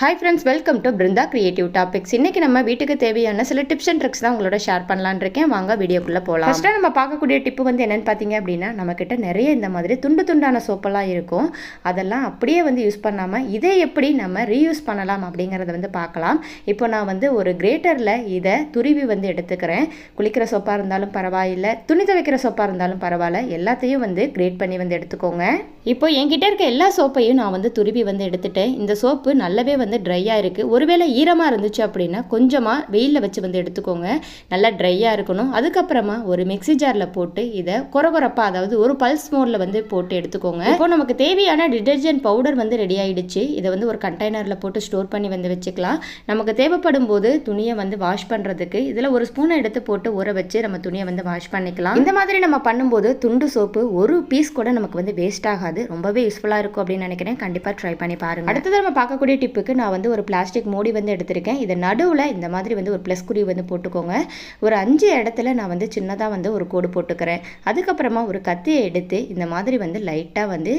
Hi friends welcome to Brindha creative topics இன்னைக்கு நம்ம வீட்டுக்கு தேவையான சில டிப்ஸ் அண்ட் ட்ரிக்ஸ் தான் உங்களோட ஷேர் பண்ணலான் இருக்கேன். வாங்க வீடியோக்குள்ளே போகலாம் ஃபஸ்ட்டாக நம்ம பார்க்கக்கூடிய டிப்பு வந்து என்னென்னு பார்த்தீங்க அப்படின்னா நம்மக்கிட்ட நிறைய இந்த மாதிரி துண்டு துண்டான சோப்பெல்லாம் இருக்கும். அதெல்லாம் அப்படியே வந்து யூஸ் பண்ணாமல் இதை எப்படி நம்ம ரீயூஸ் பண்ணலாம் அப்படிங்கிறத வந்து பார்க்கலாம். இப்போ நான் வந்து ஒரு கிரேட்டரில் இதை துருவி வந்து எடுத்துக்கிறேன். குளிக்கிற சோப்பாக இருந்தாலும் பரவாயில்லை. துணி துவைக்கிற சோப்பாக இருந்தாலும் பரவாயில்ல. எல்லாத்தையும் வந்து கிரேட் பண்ணி வந்து எடுத்துக்கோங்க. இப்போ என்கிட்ட இருக்க எல்லா சோப்பையும் நான் வந்து துருவி வந்து எடுத்துட்டேன். இந்த சோப்பு நல்லாவே வந்து ட்ரையாக இருக்குது ஒருவேளை ஈரமாக இருந்துச்சு அப்படின்னா கொஞ்சமாக வெயிலில் வச்சு வந்து எடுத்துக்கோங்க. நல்லா ட்ரையாக இருக்கணும். அதுக்கப்புறமா ஒரு மிக்ஸி ஜாரில் போட்டு இதை கொரகொரப்பாக அதாவது ஒரு பல்ஸ் மோடில் வந்து போட்டு எடுத்துக்கோங்க. இப்போ நமக்கு தேவையான டிடர்ஜென்ட் பவுடர் வந்து ரெடி ஆயிடுச்சு. இதை வந்து ஒரு கண்டெய்னரில் போட்டு ஸ்டோர் பண்ணி வந்து வச்சுக்கலாம். நமக்கு தேவைப்படும் போது துணியை வந்து வாஷ் பண்ணுறதுக்கு இதில் ஒரு ஸ்பூனை எடுத்து போட்டு ஊற வச்சு நம்ம துணியை வந்து வாஷ் பண்ணிக்கலாம். இந்த மாதிரி நம்ம பண்ணும்போது துண்டு சோப்பு ஒரு பீஸ் கூட நமக்கு வந்து வேஸ்ட் ஆகாது. ரொம்பவே யூஸ்ஃபுல்லாக இருக்கும் அப்படின்னு நினைக்கிறேன். கண்டிப்பாக ட்ரை பண்ணி பாருங்க. அடுத்தது நம்ம பார்க்கக்கூடிய டிப்புக்கு நான் வந்து ஒரு பிளாஸ்டிக் மூடி வந்து எடுத்திருக்கேன். இதை நடுவில் இந்த மாதிரி வந்து ஒரு ப்ளஸ் குறி வந்து போட்டுக்கோங்க. ஒரு அஞ்சு இடத்துல நான் வந்து சின்னதாக வந்து ஒரு கோடு போட்டுக்கிறேன். அதுக்கப்புறமா ஒரு கத்தியை எடுத்து இந்த மாதிரி வந்து லைட்டாக வந்து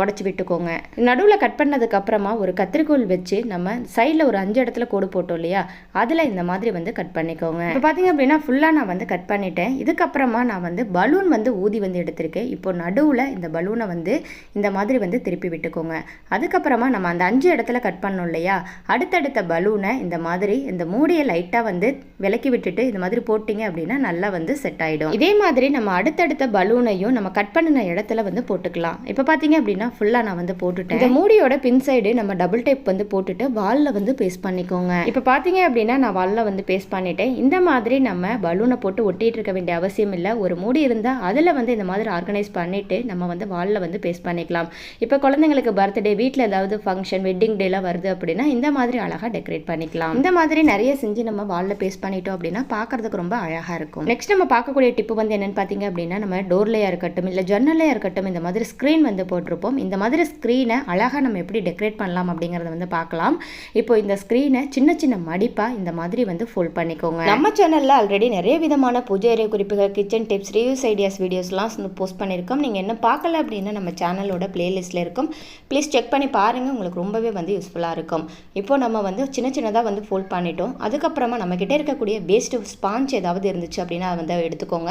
உடச்சி விட்டுக்கோங்க. நடுவில் கட் பண்ணதுக்கப்புறமா ஒரு கத்திரிக்கோல் வச்சு நம்ம சைடில் ஒரு அஞ்சு இடத்துல கோடு போட்டோம் இல்லையா? அதில் இந்த மாதிரி வந்து கட் பண்ணிக்கோங்க. இப்போ பார்த்தீங்க அப்படின்னா ஃபுல்லாக நான் வந்து கட் பண்ணிட்டேன். இதுக்கப்புறமா நான் வந்து பலூன் வந்து ஊதி வந்து எடுத்திருக்கேன். இப்போ நடுவில் இந்த பலூனை வந்து இந்த மாதிரி வந்து திருப்பி விட்டுக்கோங்க. அதுக்கப்புறமா நம்ம அந்த அஞ்சு இடத்துல கட் பண்ணோம் இல்லையா? அடுத்தடுத்த பலூனை இந்த மாதிரி இந்த மூடியை லைட்டாக வந்து விலக்கி விட்டுட்டு இந்த மாதிரி போட்டிங்க அப்படின்னா நல்லா வந்து செட் ஆகிடும் இதே மாதிரி நம்ம அடுத்தடுத்த பலூனையும் நம்ம கட் பண்ணின இடத்துல வந்து போட்டுக்கலாம். இப்போ பார்த்தீங்க அப்படின்னா ஃபுல்லாக நான் வந்து போட்டுட்டேன். இந்த மூடியோட பின் சைடு நம்ம டபுள் டேப் வந்து போட்டுட்டு வாலில் வந்து பேஸ்ட் பண்ணிக்கோங்க. இப்போ பார்த்தீங்க அப்படின்னா நான் வாலில் வந்து பேஸ்ட் பண்ணிட்டேன். இந்த மாதிரி நம்ம பலூனை போட்டு ஒட்டிட்டு இருக்க வேண்டிய அவசியம் இல்லை. ஒரு மூடி இருந்தால் அதில் வந்து இந்த மாதிரி ஆர்கனைஸ் பண்ணிட்டு நம்ம வந்து வாலில் வந்து பேஸ்ட் பண்ணிக்கலாம். இப்போ குழந்தைங்களுக்கு பர்த்டே வீட்டில் ஏதாவது ஃபங்க்ஷன் வெட்டிங் டேலாம் வருது அப்படின்னா இந்த மாதிரி அழகாக டெக்கரேட் பண்ணிக்கலாம். இந்த மாதிரி நிறைய செஞ்சு நம்ம வாலில் பேஸ்ட் பண்ணிட்டோம் அப்படின்னா பார்க்கறதுக்கு ரொம்ப அழகாக இருக்கும். நெக்ஸ்ட் நம்ம பார்க்கக்கூடிய டிப்பு வந்து என்னென்னு பார்த்தீங்க அப்படின்னா நம்ம டோர்லையாக இருக்கட்டும் இல்லை ஜன்னலையாக இருக்கட்டும் இந்த மாதிரி ஸ்க்ரீன் வந்து போட்டிருப்போம். இந்த மாதிரி ஸ்க்ரீனை அழகாக நம்ம எப்படி டெக்கரேட் பண்ணலாம் அப்படிங்கிறத வந்து பார்க்கலாம். இப்போ இந்த ஸ்க்ரீனை சின்ன சின்ன மடிப்பாக இந்த மாதிரி வந்து ஃபுல் பண்ணிக்கோங்க. நம்ம சேனலில் ஆல்ரெடி நிறைய விதமான பூஜை அறை குறிப்புகள் கிச்சன் டிப்ஸ் ரிவ்யூஸ் ஐடியாஸ் வீடியோஸ்லாம் போஸ்ட் பண்ணியிருக்கோம். நீங்கள் என்ன பார்க்கல அப்படின்னா நம்ம சேனலோட பிளேலிஸ்ட்டில் இருக்கும். ப்ளீஸ் செக் பண்ணி பாருங்கள் உங்களுக்கு ரொம்பவே வந்து யூஸ்ஃபுல்லாக இருக்கும். இப்போ நம்ம வந்து சின்ன சின்னதாக வந்து ஃபோல்ட் பண்ணிட்டோம். அதுக்கப்புறமா நம்மக்கிட்ட இருக்கக்கூடிய வேஸ்ட் ஸ்பாஞ்ச் ஏதாவது இருந்துச்சு அப்படின்னா அதை வந்து எடுத்துக்கோங்க.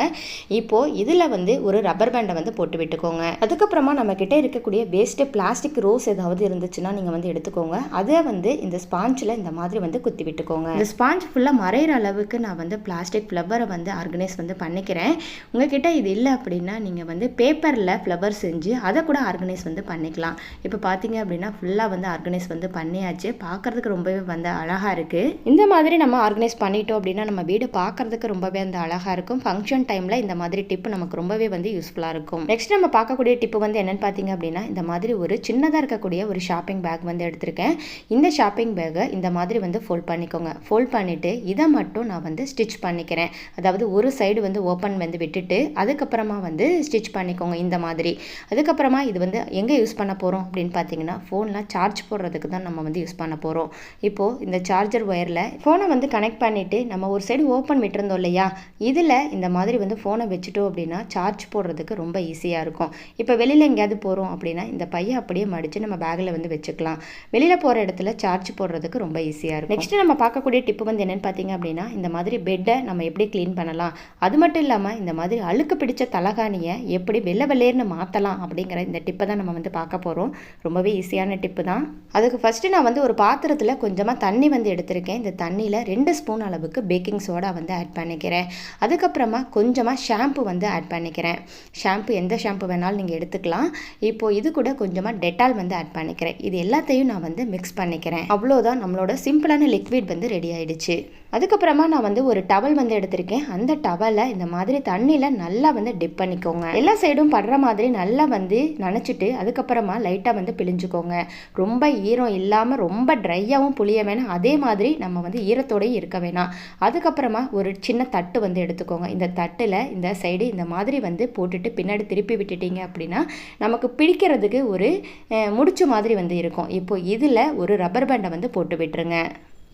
இப்போது இதில் வந்து ஒரு ரப்பர் பேண்டை வந்து போட்டு விட்டுக்கோங்க. அதுக்கப்புறமா நம்மக்கிட்ட இருக்கக்கூடிய வேஸ்ட்டு பிளாஸ்டிக் ரோஸ் ஏதாவது இருந்துச்சுன்னா நீங்கள் வந்து எடுத்துக்கோங்க. அதை வந்து இந்த ஸ்பாஞ்சில் இந்த மாதிரி வந்து குத்தி விட்டுக்கோங்க. இந்த ஸ்பாஞ்ச் ஃபுல்லாக மறையிற அளவுக்கு நான் வந்து பிளாஸ்டிக் ஃப்ளவரை வந்து ஆர்கனைஸ் வந்து பண்ணிக்கிறேன். உங்ககிட்ட இது இல்லை அப்படின்னா நீங்கள் வந்து பேப்பரில் ஃப்ளவர் செஞ்சு அதை கூட ஆர்கனைஸ் வந்து பண்ணிக்கலாம். இப்போ பார்த்தீங்க அப்படின்னா ஃபுல்லாக வந்து ஆர்கனைஸ் வந்து பண்ணியாச்சு. பார்க்குறதுக்கு ரொம்பவே வந்து அழகாக இருக்குது இந்த மாதிரி நம்ம ஆர்கனைஸ் பண்ணிட்டோம் அப்படின்னா நம்ம வீடு பார்க்குறதுக்கு ரொம்பவே வந்து அழகாக இருக்கும். ஃபங்க்ஷன் டைமில் இந்த மாதிரி டிப்பு நமக்கு ரொம்பவே வந்து யூஸ்ஃபுல்லாக இருக்கும். நெக்ஸ்ட் நம்ம பார்க்கக்கூடிய டிப்பு வந்து என்னென்னு பார்த்தீங்க அப்படின்னா இந்த மாதிரி ஒரு சின்னதாக இருக்கக்கூடிய ஒரு ஷாப்பிங் பேக் வந்து எடுத்திருக்கேன். இந்த ஷாப்பிங் பேக்கை இந்த மாதிரி வந்து ஃபோல்ட் பண்ணிக்கோங்க. ஃபோல்ட் பண்ணிவிட்டு இதை மட்டும் நான் வந்து ஸ்டிச் பண்ணிக்கிறேன். அதாவது ஒரு சைடு வந்து ஓப்பன் வந்து விட்டுட்டு அதுக்கப்புறமா வந்து ஸ்டிச் பண்ணிக்கோங்க இந்த மாதிரி. அதுக்கப்புறமா இது வந்து எங்கே யூஸ் பண்ண போகிறோம் அப்படின்னு பார்த்தீங்கன்னா ஃபோன்லாம் சார்ஜ் போடுறதுக்கு தான் நம்ம வந்து யூஸ் பண்ண போகிறோம் இப்போது இந்த சார்ஜர் ஒயரில் ஃபோனை வந்து கனெக்ட் பண்ணிவிட்டு நம்ம ஒரு சைடு ஓப்பன் விட்டுருந்தோம் இல்லையா? இதில் இந்த மாதிரி வந்து ஃபோனை வச்சுட்டோம் அப்படின்னா சார்ஜ் போடுறதுக்கு ரொம்ப ஈஸியாக இருக்கும். இப்போ வெளியில் எங்கேயாவது போகிறோம் அப்படின்னா இந்த பையை அப்படியே மடித்து நம்ம பேக்கில் வந்து வச்சுக்கலாம். வெளியில் போகிற இடத்துல சார்ஜ் போடுறதுக்கு ரொம்ப ஈஸியாக இருக்கும். நெக்ஸ்ட் நம்ம பார்க்கக்கூடிய டிப்பு வந்து என்னென்னு பார்த்தீங்க அப்படின்னா இந்த மாதிரி பெட்டை நம்ம எப்படி க்ளீன் பண்ணலாம்? அது மட்டும் இல்லாமல் இந்த மாதிரி அழுக்கு பிடிச்ச தலகாணியை எப்படி வெள்ளை வெள்ளேர்னு மாற்றலாம் அப்படிங்கிற இந்த டிப்பை தான் நம்ம வந்து பார்க்க போகிறோம் ரொம்பவே ஈஸியான டிப்பு தான். அதுக்கு ஃபஸ்ட்டு நான் வந்து ஒரு பாத்திரத்தில் கொஞ்சமாக தண்ணி வந்து எடுத்திருக்கேன். இந்த தண்ணியில் ரெண்டு ஸ்பூன் அளவுக்கு பேக்கிங் சோடா வந்து ஆட் பண்ணிக்கிறேன். அதுக்கப்புறமா கொஞ்சமாக ஷாம்பு வந்து ஆட் பண்ணிக்கிறேன். ஷாம்பு எந்த ஷாம்பு வேணாலும் நீங்கள் எடுத்துக்கலாம். இப்போது இது கூட கொஞ்சமாக டெட்டால் வந்து ஆட் பண்ணிக்கிறேன். இது எல்லாத்தையும் நான் வந்து மிக்ஸ் பண்ணிக்கிறேன். அவ்வளோதான் நம்மளோட சிம்பிளான லிக்விட் வந்து ரெடி ஆகிடுச்சு அதுக்கப்புறமா நான் வந்து ஒரு டவல் வந்து எடுத்திருக்கேன். அந்த டவலை இந்த மாதிரி தண்ணியில் நல்லா வந்து டிப் பண்ணிக்கோங்க. எல்லா சைடும் படுற மாதிரி நல்லா வந்து நினச்சிட்டு அதுக்கப்புறமா லைட்டாக வந்து பிழிஞ்சுக்கோங்க. ரொம்ப ஈரம் இல்லாமல் ரொம்ப ட்ரையாகவும் புளிய வேணாம் அதே மாதிரி நம்ம வந்து ஈரத்தோடையும் இருக்க வேணாம். அதுக்கப்புறமா ஒரு சின்ன தட்டு வந்து எடுத்துக்கோங்க. இந்த தட்டில் இந்த சைடு இந்த மாதிரி வந்து போட்டுட்டு பின்னாடி திருப்பி விட்டுட்டீங்க அப்படின்னா நமக்கு பிடிக்கிறதுக்கு ஒரு முடிச்ச முடிச்சு மாதிரி வந்து இருக்கும். இப்போ இதில் ஒரு ரப்பர் பேண்டை வந்து போட்டு விட்டுருங்க.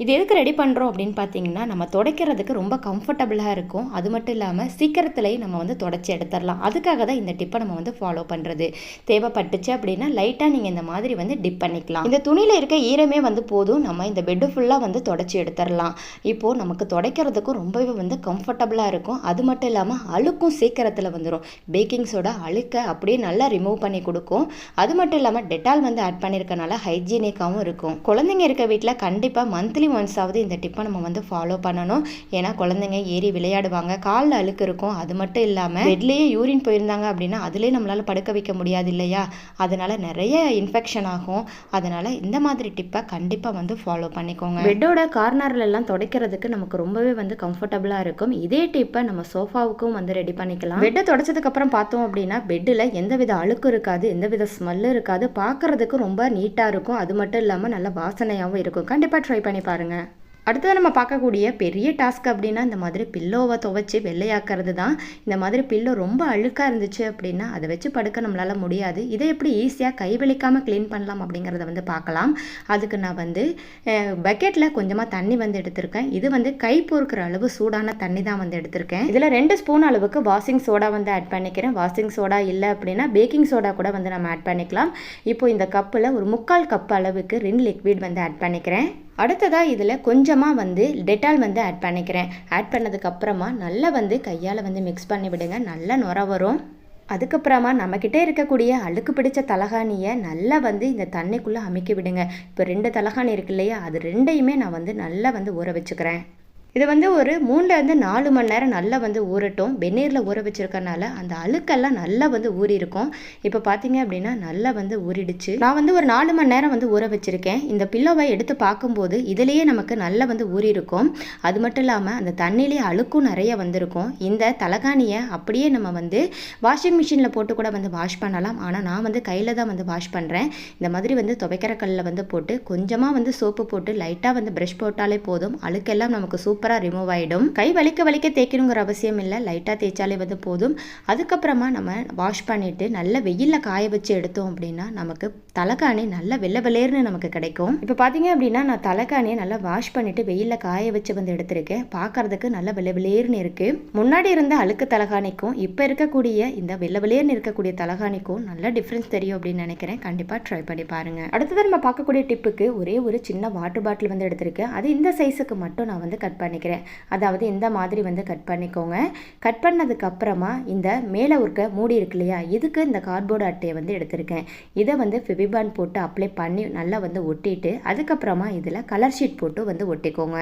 இது எதுக்கு ரெடி பண்ணுறோம் அப்படின்னு பார்த்தீங்கன்னா நம்ம துடைக்கிறதுக்கு ரொம்ப கம்ஃபர்டபுளாக இருக்கும். அது மட்டும் இல்லாமல் சீக்கிரத்துலேயும் நம்ம வந்து தொடச்சி எடுத்துடலாம். அதுக்காக தான் இந்த டிப்பை நம்ம வந்து ஃபாலோ பண்ணுறது தேவைப்பட்டுச்சு அப்படின்னா லைட்டாக நீங்கள் இந்த மாதிரி வந்து டிப் பண்ணிக்கலாம். இந்த துணியில் இருக்க ஈரமே வந்து போதும். நம்ம இந்த பெட்டு ஃபுல்லாக வந்து தொடச்சி எடுத்துடலாம். இப்போது நமக்கு துடைக்கிறதுக்கும் ரொம்பவே வந்து கம்ஃபர்டபுளாக இருக்கும். அது மட்டும் இல்லாமல் அழுக்கும் சீக்கிரத்தில் வந்துடும் பேக்கிங் சோடா அழுக்க அப்படியே நல்லா ரிமூவ் பண்ணி கொடுக்கும். அது மட்டும் இல்லாமல் டெட்டால் வந்து ஆட் பண்ணியிருக்கனால ஹைஜீனிக்காகவும் இருக்கும். குழந்தைங்க இருக்க வீட்டில் கண்டிப்பாக மந்த்லி ஒன்ஸ் ஒன்ஸாவது இந்த டிப்பை நம்ம வந்து ஃபாலோ பண்ணணும். ஏன்னா குழந்தைங்க ஏறி விளையாடுவாங்க. காலில் அழுக்கு இருக்கும். அது மட்டும் இல்லாமல் பெட்லேயே யூரின் போயிருந்தாங்க அப்படின்னா அதுலேயே நம்மளால் படுக்க வைக்க முடியாது இல்லையா? அதனால் நிறைய இன்ஃபெக்ஷன் ஆகும். அதனால் இந்த மாதிரி டிப்பை கண்டிப்பாக வந்து ஃபாலோ பண்ணிக்கோங்க. பெட்டோட கார்னர்லெல்லாம் துடைக்கிறதுக்கு நமக்கு ரொம்பவே வந்து கம்ஃபர்டபுளாக இருக்கும். இதே டிப்பை நம்ம சோஃபாவுக்கும் வந்து ரெடி பண்ணிக்கலாம். பெட்டை துடைச்சதுக்கப்புறம் பார்த்தோம் அப்படின்னா பெட்டில் எந்தவித அழுக்கும் இருக்காது எந்தவித ஸ்மெல்லும் இருக்காது. பார்க்கறதுக்கு ரொம்ப நீட்டாக இருக்கும். அது மட்டும் இல்லாமல் நல்ல வாசனையாகவும் இருக்கும். கண்டிப்பாக ட்ரை பண்ணி பாருங்க. அடுத்தது நம்ம பார்க்கக்கூடிய பெரிய டாஸ்க் அப்படின்னா இந்த மாதிரி பில்லோவை துவைச்சி வெள்ளையாக்குறது தான். இந்த மாதிரி பில்லோ ரொம்ப அழுக்காக இருந்துச்சு அப்படின்னா அதை வச்சு படுக்க நம்மளால் முடியாது. இதை எப்படி ஈஸியாக கை வலிக்காமல் க்ளீன் பண்ணலாம் அப்படிங்கிறத வந்து பார்க்கலாம். அதுக்கு நான் வந்து பக்கெட்டில் கொஞ்சமாக தண்ணி வந்து எடுத்திருக்கேன். இது வந்து கை பொறுக்கிற அளவு சூடான தண்ணி தான் வந்து எடுத்திருக்கேன். இதில் ரெண்டு ஸ்பூன் அளவுக்கு வாஷிங் சோடா வந்து ஆட் பண்ணிக்கிறேன். வாஷிங் சோடா இல்லை அப்படின்னா பேக்கிங் சோடா கூட வந்து நம்ம ஆட் பண்ணிக்கலாம். இப்போ இந்த கப்பில் ஒரு முக்கால் கப் அளவுக்கு ரின் லிக்விட் வந்து ஆட் பண்ணிக்கிறேன். அடுத்ததாக இதில் கொஞ்சமாக வந்து டெட்டால் வந்து ஆட் பண்ணிக்கிறேன். ஆட் பண்ணதுக்கப்புறமா நல்லா வந்து கையால் வந்து மிக்ஸ் பண்ணி விடுங்க. நல்லா நுர வரும். அதுக்கப்புறமா நம்மக்கிட்ட இருக்கக்கூடிய அழுக்கு பிடிச்ச தலகாணியை நல்லா வந்து இந்த தண்ணிக்குள்ளே அமைக்க விடுங்க. இப்போ ரெண்டு தலகாணி இருக்கு இல்லையா? அது ரெண்டையுமே நான் வந்து நல்லா வந்து ஊற வச்சுக்கிறேன். இது வந்து ஒரு மூணுலேருந்து நாலு மணி நேரம் நல்லா வந்து ஊறட்டும். வெந்நீரில் ஊற வச்சுருக்கனால அந்த அழுக்கெல்லாம் நல்லா வந்து ஊறி இருக்கும் இப்போ பார்த்தீங்க அப்படின்னா நல்லா வந்து ஊறிடுச்சு. நான் வந்து ஒரு நாலு மணி நேரம் வந்து ஊற வச்சுருக்கேன். இந்த பில்லோவை எடுத்து பார்க்கும்போது இதுலேயே நமக்கு நல்லா வந்து ஊறி இருக்கும் அது மட்டும் இல்லாமல் அந்த தண்ணியிலே அழுக்கும் நிறைய வந்திருக்கும். இந்த தலகாணியை அப்படியே நம்ம வந்து வாஷிங் மிஷினில் போட்டு கூட வந்து வாஷ் பண்ணலாம். ஆனால் நான் வந்து கையில் தான் வந்து வாஷ் பண்ணுறேன் இந்த மாதிரி வந்து துவைக்கிற கல்லில் வந்து போட்டு கொஞ்சமாக வந்து சோப்பு போட்டு லைட்டாக வந்து ப்ரஷ் போட்டாலே போதும். அழுக்கெல்லாம் நமக்கு சூப் சூப்பராக ரிமூவ் ஆகிடும் கை வலிக்க வலிக்க தேய்க்கணுங்கிற அவசியம் இல்லை. லைட்டாக தேய்ச்சாலே வந்து போதும். அதுக்கப்புறமா நம்ம வாஷ் பண்ணிவிட்டு நல்ல வெயிலில் காய வச்சு எடுத்தோம் அப்படின்னா நமக்கு தலைக்காணி நல்லா வெள்ளை வெளேர்னு நமக்கு கிடைக்கும். இப்போ பார்த்தீங்க அப்படின்னா நான் தலைக்காணியை நல்லா வாஷ் பண்ணிவிட்டு வெயிலில் காய வச்சு வந்து எடுத்திருக்கேன். பார்க்கறதுக்கு நல்ல வெள்ளை வெளேர்னு இருக்குது முன்னாடி இருந்த அழுக்கு தலகாணிக்கும் இப்போ இருக்கக்கூடிய இந்த வெள்ளை வெளேர்னு இருக்கக்கூடிய தலகாணிக்கும் நல்ல டிஃப்ரென்ஸ் தெரியும் அப்படின்னு நினைக்கிறேன். கண்டிப்பாக ட்ரை பண்ணி பாருங்கள் அடுத்தது நம்ம பார்க்கக்கூடிய டிப்புக்கு ஒரே ஒரு சின்ன வாட்டர் பாட்டில் வந்து எடுத்திருக்கேன். அது இந்த சைஸுக்கு மட்டும் நான் வந்து கட் பண்ணி பண்ணிக்கிறேன் அதாவது இந்த மாதிரி வந்து கட் பண்ணிக்கோங்க. கட் பண்ணதுக்கு அப்புறமா இந்த மேலே இருக்க மூடி இருக்கு இல்லையா? இதுக்கு இந்த கார்ட்போர்டு அட்டையை வந்து எடுத்திருக்கேன். இதை வந்து ஃபிபிபான் போட்டு அப்ளை பண்ணி நல்லா வந்து ஒட்டிட்டு அதுக்கப்புறமா இதில் கலர் ஷீட் போட்டு வந்து ஒட்டிக்கோங்க.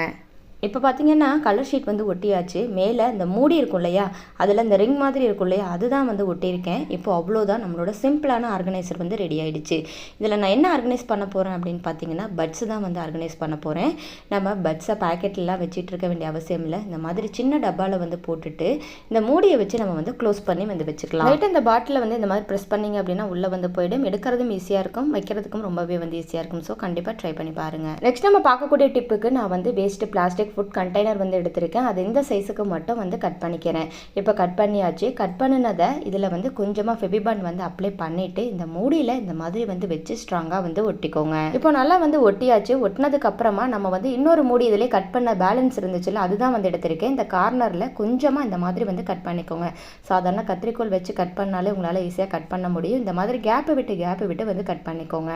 இப்போ பார்த்தீங்கன்னா கலர் ஷீட் வந்து ஒட்டியாச்சு. மேலே இந்த மூடி இருக்கும் இல்லையா? அதில் இந்த ரிங் மாதிரி இருக்கும் இல்லையா? அதுதான் வந்து ஒட்டியிருக்கேன். இப்போ அவ்வளோதான் நம்மளோட சிம்பிளான ஆர்கனைசர் வந்து ரெடி ஆகிடுச்சு இதில் நான் என்ன ஆர்கனைஸ் பண்ண போகிறேன் அப்படின்னு பார்த்தீங்கன்னா பட்ஸ் தான் வந்து ஆர்கனைஸ் பண்ண போகிறேன் நம்ம பட்ஸை பேக்கெட்லாம் வச்சுட்டு இருக்க வேண்டிய அவசியம் இல்லை. இந்த மாதிரி சின்ன டப்பாவில் வந்து போட்டுட்டு இந்த மூடியை வச்சு நம்ம வந்து க்ளோஸ் பண்ணி வந்து வச்சுக்கலாம். லைட்டாக இந்த பாட்டில் வந்து இந்த மாதிரி ப்ரெஸ் பண்ணிங்க அப்படின்னா உள்ளே வந்து போயிடும். எடுக்கிறதும் ஈஸியாக இருக்கும். வைக்கிறதுக்கும் ரொம்பவே வந்து ஈஸியாக இருக்கும். ஸோ கண்டிப்பாக ட்ரை பண்ணி பாருங்கள் நெக்ஸ்ட் நம்ம பார்க்கக்கூடிய டிப்புக்கு நான் வந்து வேஸ்ட்டு பிளாஸ்டிக் ஃபுட் கண்டெய்னர் வந்து எடுத்திருக்கேன். அது இந்த சைஸுக்கு மட்டும் வந்து கட் பண்ணிக்கிறேன். இப்போ கட் பண்ணியாச்சு. கட் பண்ணினதை இதில் வந்து கொஞ்சமாக ஃபெபிபான் வந்து அப்ளை பண்ணிவிட்டு இந்த மூடியில் இந்த மாதிரி வந்து வச்சு ஸ்ட்ராங்காக வந்து ஒட்டிக்கோங்க. இப்போ நல்லா வந்து ஒட்டியாச்சு. ஒட்டினதுக்கு அப்புறமா நம்ம வந்து இன்னொரு மூடி இதிலே கட் பண்ண பேலன்ஸ் இருந்துச்சுல்ல அதுதான் வந்து எடுத்திருக்கேன். இந்த கார்னரில் கொஞ்சமாக இந்த மாதிரி வந்து கட் பண்ணிக்கோங்க. சாதாரண கத்திரிக்கோல் வச்சு கட் பண்ணாலே உங்களால் ஈஸியாக கட் பண்ண முடியும். இந்த மாதிரி கேப்பை விட்டு கேப்பை விட்டு வந்து கட் பண்ணிக்கோங்க.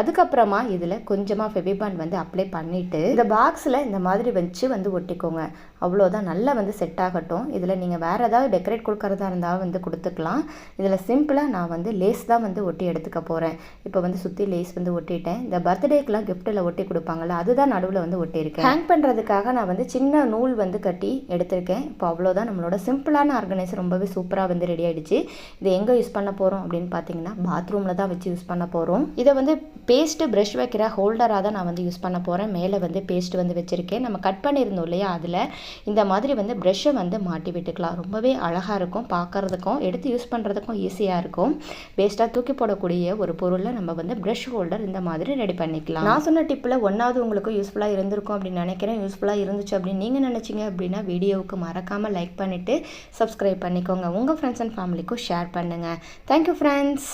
அதுக்கப்புறமா இதில் கொஞ்சமாக ஃபெபிபான் வந்து அப்ளை பண்ணிவிட்டு இந்த பாக்ஸில் இந்த மாதிரி வச்சு வச்சு வந்து ஒட்டிக்கோங்க. அவ்வளோதான். நல்லா வந்து செட் ஆகட்டும். இதில் நீங்கள் வேறு ஏதாவது டெக்கரேட் கொடுக்கறதா இருந்தால் வந்து கொடுத்துக்கலாம். இதில் சிம்பிளாக நான் வந்து லேஸ் தான் வந்து ஒட்டி எடுத்துக்க போகிறேன் இப்போ வந்து சுற்றி லேஸ் வந்து ஒட்டிட்டேன். இந்த பர்த்டேக்கெலாம் கிஃப்ட்டில் ஒட்டி கொடுப்பாங்கள அதுதான் நடுவில் வந்து ஒட்டியிருக்கேன். ஹேங் பண்ணுறதுக்காக நான் வந்து சின்ன நூல் வந்து கட்டி எடுத்திருக்கேன். இப்போ அவ்வளோதான். நம்மளோட சிம்பிளான ஆர்கனைசர் ரொம்பவே சூப்பராக வந்து ரெடி ஆகிடுச்சு இது எங்கே யூஸ் பண்ண போகிறோம் அப்படின்னு பார்த்தீங்கன்னா பாத்ரூமில் தான் வச்சு யூஸ் பண்ண போகிறோம் இதை வந்து பேஸ்ட்டு ப்ரஷ் வைக்கிற ஹோல்டராக தான் நான் வந்து யூஸ் பண்ண போகிறேன் மேலே வந்து பேஸ்ட் வந்து வச்சுருக்கேன். நம்ம கட் பண்ணியிருந்தோம் இல்லையா அதில். இந்த மாதிரி வந்து ப்ரெஷ்ஷை வந்து மாட்டி விட்டுக்கலாம். ரொம்பவே அழகாக இருக்கும். பார்க்குறதுக்கும் எடுத்து யூஸ் பண்ணுறதுக்கும் ஈஸியாக இருக்கும். வேஸ்ட்டாக தூக்கி போடக்கூடிய ஒரு பொருளை நம்ம வந்து ப்ரெஷ் ஹோல்டர் இந்த மாதிரி ரெடி பண்ணிக்கலாம். நான் சொன்ன டிப்பில் ஒன்றாவது உங்களுக்கு யூஸ்ஃபுல்லாக இருந்திருக்கும் அப்படின்னு நினைக்கிறேன். யூஸ்ஃபுல்லாக இருந்துச்சு அப்படின்னு நீங்கள் நினச்சிங்க அப்படின்னா வீடியோவுக்கு மறக்காமல் லைக் பண்ணிவிட்டு சப்ஸ்கிரைப் பண்ணிக்கோங்க. உங்கள் ஃப்ரெண்ட்ஸ் அண்ட் ஃபேமிலிக்கும் ஷேர் பண்ணுங்கள் தேங்க்யூ ஃப்ரெண்ட்ஸ்